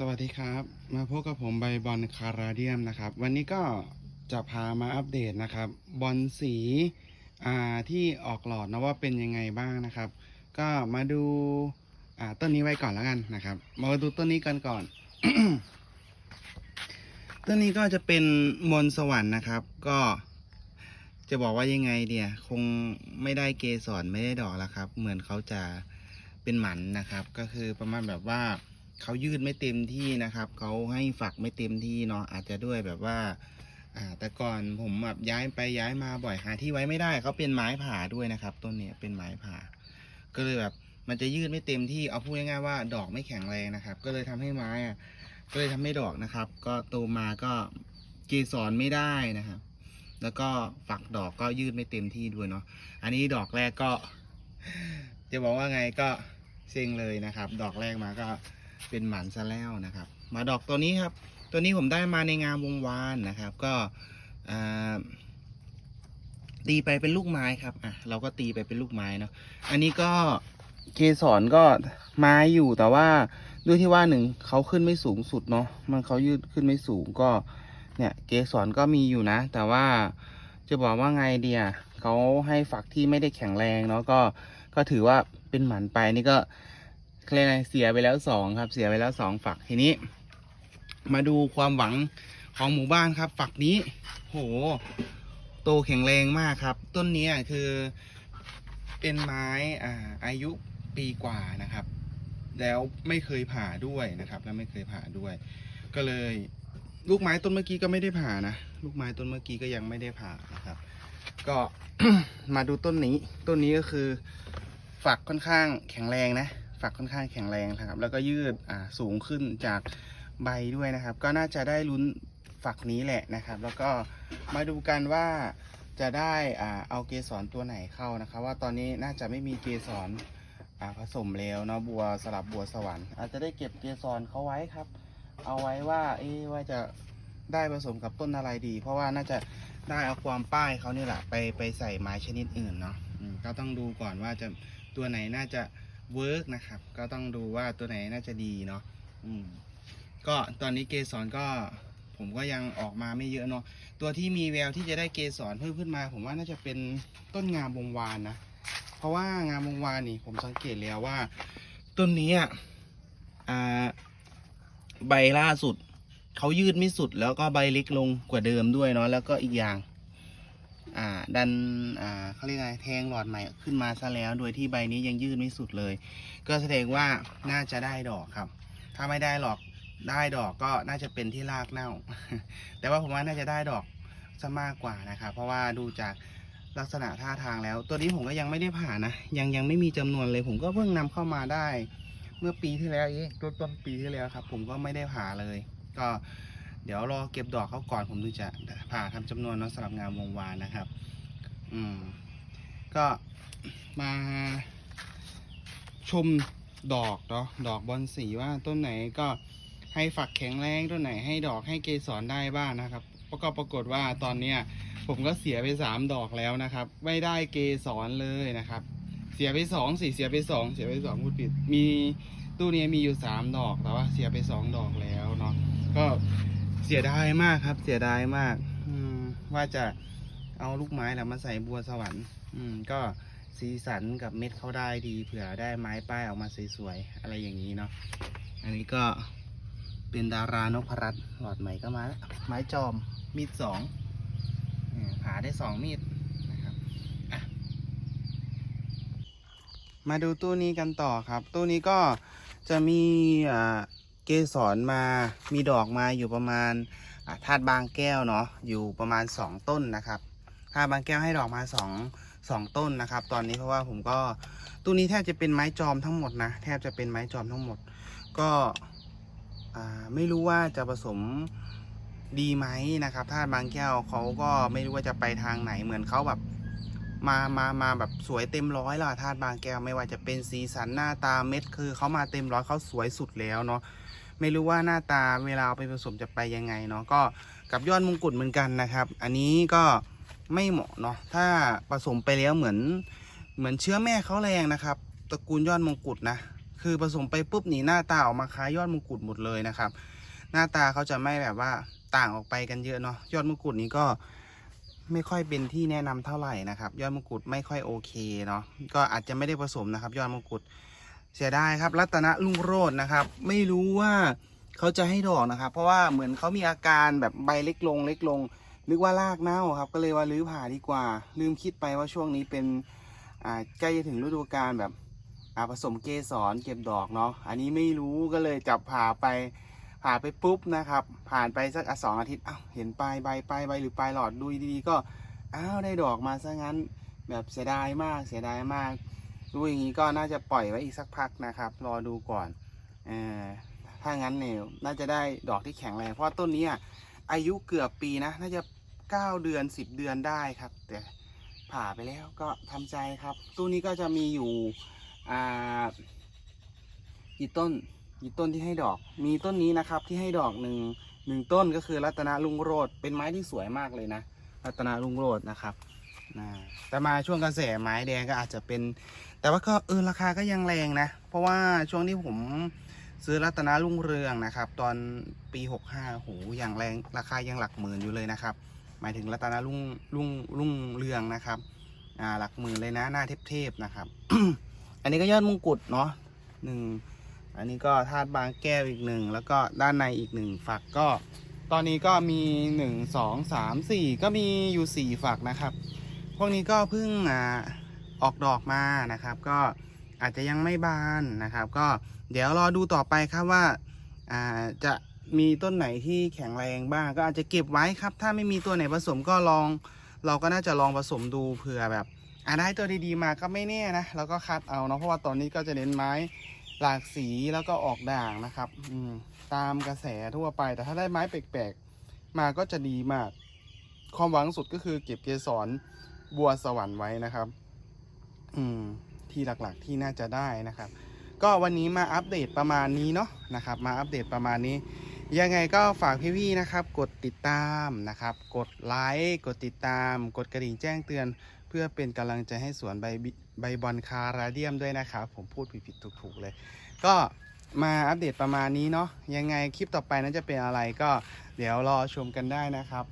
สวัสดีครับ มาพบกับผมใบบอลคาราเดียมนะครับ วันนี้ก็จะพามาอัปเดตนะครับ บอลสีที่ออกหลอดนะว่าเป็นยังไงบ้างนะครับ ก็มาดูาต้นนี้ไว้ก่อนแล้วกันนะครับ มาดูต้นนี้กันก่อน ต้นนี้ก็จะเป็นมนสวรรค์นะครับ ก็จะบอกว่ายังไงเดียคงไม่ได้เกสรไม่ได้ดอกแล้วครับ เหมือนเขาจะเป็นหมันนะครับ ก็คือประมาณแบบว่า เขายืดไม่เต็มที่นะครับเขาให้ฝักไม่เต็มที่เนาะอาจจะด้วยแบบว่าอ่าแต่ก่อนผมแบบย้ายไปย้ายมาบ่อยหาที่ไว้ไม่ได้เขาเป็นไม้ผ่าด้วยนะครับ ต้นเนี้ยเป็นไม้ผ่า ก็เลยแบบมันจะยืดไม่เต็มที่เอาพูดง่ายๆว่าดอกไม่แข็งแรงนะครับ ก็เลยทำให้ไม้อะก็เลยทำให้ดอกนะครับ ก็โตมาก็เกสรไม่ได้นะครับ แล้วก็ฝักดอกก็ยืดไม่เต็มที่ด้วยเนาะอันนี้ดอกแรกก็ จะบอกว่าไงก็เซ็งเลยนะครับ ดอกแรกมาก็ เป็นหมันซะแล้วนะครับ มาดอกตัวนี้ครับ ตัวนี้ผมได้มาในงานวงวานนะครับ ก็ตีไปเป็นลูกไม้ครับอะเราก็ตีไปเป็นลูกไม้เนาะอันนี้ก็เกสรก็ไม้อยู่แต่ว่าด้วยที่ว่าหนึ่งเขาขึ้นไม่สูงสุดเนาะมันเขายืดขึ้นไม่สูงก็เนี่ยเกสรก็มีอยู่นะ แต่ว่าจะบอกว่าไงเดียเขาให้ฝักที่ไม่ได้แข็งแรงเนาะก็ก็ถือว่าเป็นหมันไปนี่ก็ เรียกไงเสียไปแล้วสองครับ เสียไปแล้วสองฝักทีนี้ มาดูความหวังของหมู่บ้านครับ ฝักนี้ โห โตแข็งแรงมากครับ ต้นนี้คือเป็นไม้อ่าอายุปีกว่านะครับ แล้วไม่เคยผ่าด้วยนะครับ แล้วไม่เคยผ่าด้วย ก็เลย ลูกไม้ต้นเมื่อกี้ก็ไม่ได้ผ่านะลูกไม้ต้นเมื่อกี้ก็ยังไม่ได้ผ่านะครับ ก็มาดูต้นนี้ ต้นนี้ก็คือ ฝักค่อนข้างแข็งแรงนะ ฝักค่อนข้างแข็งแรงนะครับ แล้วก็ยืดอ่าสูงขึ้นจากใบด้วยนะครับ ก็น่าจะได้ลุ้นฝักนี้แหละนะครับ แล้วก็มาดูกันว่าจะได้อ่าเอาเกสรตัวไหนเข้านะครับ ว่าตอนนี้น่าจะไม่มีเกสรอ่าผสมแล้วเนาะบัวสลับบัวสวรรค์อาจจะได้เก็บเกสรเขาไว้ครับ เอาไว้ว่าเอ๊ว่าจะได้ผสมกับต้นอะไรดี เพราะว่าน่าจะได้เอาความป้ายเขานี่แหละไปไปใส่ไม้ชนิดอื่นเนาะก็ต้องดูก่อนว่าจะตัวไหนน่าจะ เวิร์กนะครับ ก็ต้องดูว่าตัวไหนน่าจะดีเนาะอืมก็ตอนนี้เกสรก็ผมก็ยังออกมาไม่เยอะเนาะตัวที่มีแววที่จะได้เกสรเพิ่มขึ้นมา ผมว่าน่าจะเป็นต้นงามวงวานนะ เพราะว่างามวงวานนี่ผมสังเกตแล้วว่า ต้นนี้อะอ่าใบล่าสุดเขายืดไม่สุดแล้วก็ใบเล็กลงกว่าเดิมด้วยเนาะแล้วก็อีกอย่าง ดันอ่าเขาเรียกไงแทงหลอดใหม่ขึ้นมาซะแล้ว โดยที่ใบนี้ยังยืดไม่สุดเลย ก็แสดงว่าน่าจะได้ดอกครับ ถ้าไม่ได้หรอกได้ดอกก็น่าจะเป็นที่รากเน่า แต่ว่าผมว่าน่าจะได้ดอกซะมากกว่านะครับ เพราะว่าดูจากลักษณะท่าทางแล้ว ตัวนี้ผมก็ยังไม่ได้ผ่านนะ ยังยังไม่มีจำนวนเลย ผมก็เพิ่งนำเข้ามาได้ เมื่อปีที่แล้วเองต้นต้นปีที่แล้วครับ ผมก็ไม่ได้ผ่าเลย ก็ เดี๋ยวรอเก็บดอกเขาก่อนผมถึงจะผ่าทำจำนวนเนาะสำหรับงานวงวานนะครับ อืม ก็มาชมดอกเนาะดอกบอลสีว่าต้นไหนก็ให้ฝักแข็งแรงต้นไหนให้ดอกให้เกสรได้บ้างนะครับแล้วก็ปรากฏว่าตอนเนี้ยผมก็เสียไปสามดอกแล้วนะครับ ไม่ได้เกสรเลยนะครับ เสียไปสองสิเสียไปสองเสียไปสองพูดผิดมีตู้นี้มีอยู่สามดอกแต่ว่าเสียไปสองดอกแล้วเนาะก็ เสียดายมากครับ เสียดายมาก อืม ว่าจะเอาลูกไม้แหละมาใส่บัวสวรรค์ อืม ก็สีสันกับเม็ดเขาได้ดีเผื่อได้ไม้ป้ายออกมาสวยๆอะไรอย่างนี้เนาะอันนี้ก็เป็นดารานพรัตน์หลอดใหม่ก็มาแล้วไม้จอมมีดสองผ่าได้สองมีดนะครับมาดูตู้นี้กันต่อครับ ตู้นี้ก็จะมีอ่า เกสรมา มีดอกมาอยู่ประมาณธาตุบางแก้วเนาะ อยู่ประมาณสองต้นนะครับธาตุบางแก้วให้ดอกมาสองสองต้นนะครับ ตอนนี้เพราะว่าผมก็ตู้นี้แทบจะเป็นไม้จอมทั้งหมดนะ แทบจะเป็นไม้จอมทั้งหมด ก็ไม่รู้ว่าจะผสมดีไหมนะครับถ้าบางแก้วเขาก็ไม่รู้ว่าจะไปทางไหนเหมือนเขาแบบมามามาแบบสวยเต็มร้อยแล้วอธาตุบางแก้วไม่ว่าจะเป็นสีสันหน้าตาเม็ดคือเขามาเต็มร้อยเขาสวยสุดแล้วเนาะ ไม่รู้ว่าหน้าตาเวลาเอาไปผสมจะไปยังไงเนาะก็กับยอดมงกุฎเหมือนกันนะครับ อันนี้ก็ไม่เหมาะเนาะถ้าผสมไปแล้วเหมือนเหมือนเชื้อแม่เขาแรงนะครับตระกูลยอดมงกุฎนะคือผสมไปปุ๊บนี่หน้าตาออกมาคล้ายยอดมงกุฎหมดเลยนะครับ หน้าตาเขาจะไม่แบบว่าต่างออกไปกันเยอะเนาะยอดมงกุฎนี้ก็ไม่ค่อยเป็นที่แนะนำเท่าไหร่นะครับ ยอดมงกุฎไม่ค่อยโอเคเนาะก็อาจจะไม่ได้ผสมนะครับ ยอดมงกุฎ เสียดายครับ รัตนลุงโรจน์นะครับ ไม่รู้ว่าเขาจะให้ดอกนะครับ เพราะว่าเหมือนเขามีอาการแบบใบเล็กลงเล็กลงนึกว่ารากเน่าครับ ก็เลยว่ารื้อผ่าดีกว่า ลืมคิดไปว่าช่วงนี้เป็นใกล้จะถึงฤดูกาลแบบผสมเกสรเก็บดอกเนาะอันนี้ไม่รู้ก็เลยจับผ่าไปผ่าไปปุ๊บนะครับ ผ่านไปสักสองอาทิตย์อ้าวเห็นปลายใบปลายใบหรือปลายหลอดดูดีๆก็อ้าวได้ดอกมาซะงั้นแบบเสียดายมากเสียดายมาก ดูอย่างนี้ก็น่าจะปล่อยไว้อีกสักพักนะครับ รอดูก่อนอถ้างั้นเนี่ยน่าจะได้ดอกที่แข็งแรงเพราะต้นนี้อายุเกือบปีนะ น่าจะ 9 เดือน 10 เดือนได้ครับ แต่ผ่าไปแล้วก็ทำใจครับ ตู้นี้ก็จะมีอยู่อ่ากี่ต้นกี่ต้นที่ให้ดอก มีต้นนี้นะครับที่ให้ดอกหนึ่งหนึ่งต้นก็คือรัตนลุงโรดเป็นไม้ที่สวยมากเลยนะ รัตนลุงโรดนะครับ นะแต่มาช่วงกระแสไม้แดงก็อาจจะเป็น แต่ว่าก็เออราคาก็ยังแรงนะ เพราะว่าช่วงที่ผมซื้อรัตนาลุ่งเรืองนะครับ ตอนปี 65โหอย่างแรงราคายังหลักหมื่นอยู่เลยนะครับ หมายถึงรัตนารุ่งรุ่งรุ่งเรืองนะครับอ่าหลักหมื่นเลยนะหน้าเทพๆนะครับ อันนี้ก็ยอดมงกุฎเนาะหนึ่งอันนี้ก็ธาตุบางแก้วอีกหนึ่งแล้วก็ด้านในอีกหนึ่งฝักก็ ตอนนี้ก็มีหนึ่งสองสามสี่ก็มีอยู่สี่ฝักนะครับ พวกนี้ก็เพิ่งอ่าออกดอกมานะครับ ก็อาจจะยังไม่บานนะครับ ก็เดี๋ยวรอดูต่อไปครับว่าอ่าจะมีต้นไหนที่แข็งแรงบ้าง ก็อาจจะเก็บไว้ครับ ถ้าไม่มีตัวไหนผสมก็ลอง เราก็น่าจะลองผสมดูเผื่อแบบอ่าได้ตัวดีๆมาก็ไม่แน่นะแล้วก็คัดเอาเนาะเพราะว่าตอนนี้ก็จะเน้นไม้หลากสีแล้วก็ออกด่างนะครับอืมตามกระแสทั่วไป แต่ถ้าได้ไม้แปลกๆมาก็จะดีมาก ความหวังสุดก็คือเก็บเกสร บัวสวรรค์ไว้นะครับ อืม ที่หลักๆที่น่าจะได้นะครับ ก็วันนี้มาอัปเดตประมาณนี้เนาะนะครับ มาอัปเดตประมาณนี้ ยังไงก็ฝากพี่ๆนะครับ กดติดตามนะครับ กดไลค์กดติดตาม กดกระดิ่งแจ้งเตือน เพื่อเป็นกำลังใจให้สวนใบบิใบบอลคาราเดียมด้วยนะครับ ผมพูดผิดๆถูกๆเลย ก็มาอัปเดตประมาณนี้เนาะยังไงคลิปต่อไปนั้นจะเป็นอะไรก็เดี๋ยวรอชมกันได้นะครับ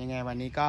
ยังไงวันนี้ก็